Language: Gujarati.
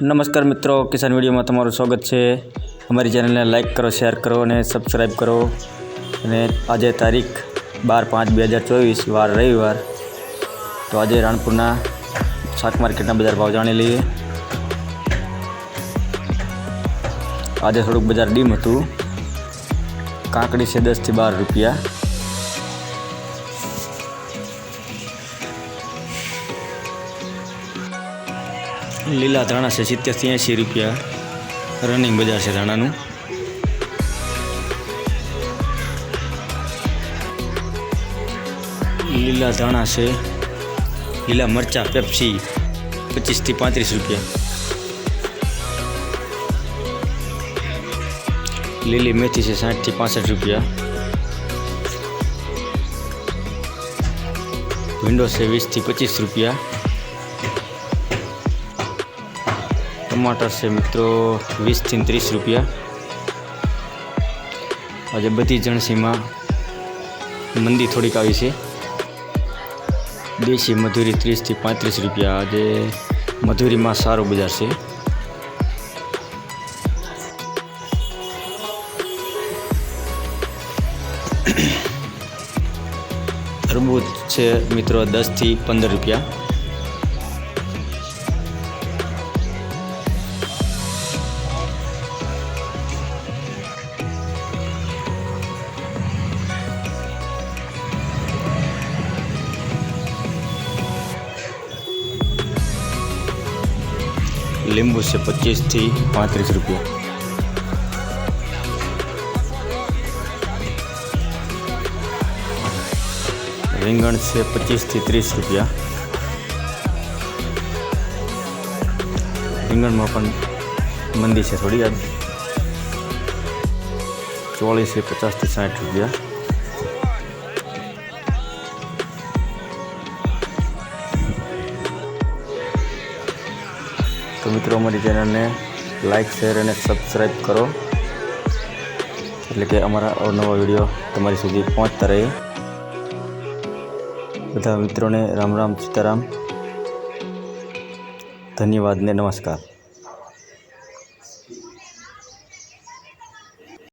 નમસ્કાર મિત્રો, કિસાન વિડીયોમાં તમારું સ્વાગત છે. અમારી ચેનલને લાઇક કરો, શેર કરો અને સબસ્ક્રાઈબ કરો. અને આજે તારીખ બાર પાંચ બે હજાર ચોવીસ, વાર રવિવાર. તો આજે રાણપુરના શાક માર્કેટના બજાર ભાવ જાણી લઈએ. આજે થોડુંક બજાર ડીમ હતું. કાંકડી છે દસથી બાર રૂપિયા. લીલા ધાણા છે સિત્તેરથી એંશી રૂપિયા. રનિંગ બજાર છે ધાણાનું. લીલા ધાણા છે, લીલા મરચાં, પેપ્સી પચીસથી પાંત્રીસ રૂપિયા. લીલી મેથી છે સાઠથી પાસઠ રૂપિયા. વિન્ડો છે વીસથી પચીસ રૂપિયા. ટમાટર છે મિત્રો, વીસથી ત્રીસ રૂપિયા. આજે બધી જણસીમાં મંદી થોડીક આવી છે. દેશી મધુરી ત્રીસથી પાંત્રીસ રૂપિયા. આજે મધુરીમાં સારું બજાર છે. તરબૂચ છે મિત્રો દસથી પંદર રૂપિયા. લીંબુ છે પચીસથી પાંત્રીસ રૂપિયા. રીંગણ છે પચીસથી ત્રીસ રૂપિયા. રીંગણમાં પણ મંદી છે થોડી. આજ ચોળી છે પચાસથી સાઠ રૂપિયા. તો મિત્રો અમારી ચેનલને લાઇક શેર અને સબસ્ક્રાઈબ કરો. એટલે કે અમારા અવનવા વીડિયો તમારી સુધી પહોંચતા રહે. બધા મિત્રોને રામ રામ સીતારામ. ધન્યવાદ ને નમસ્કાર.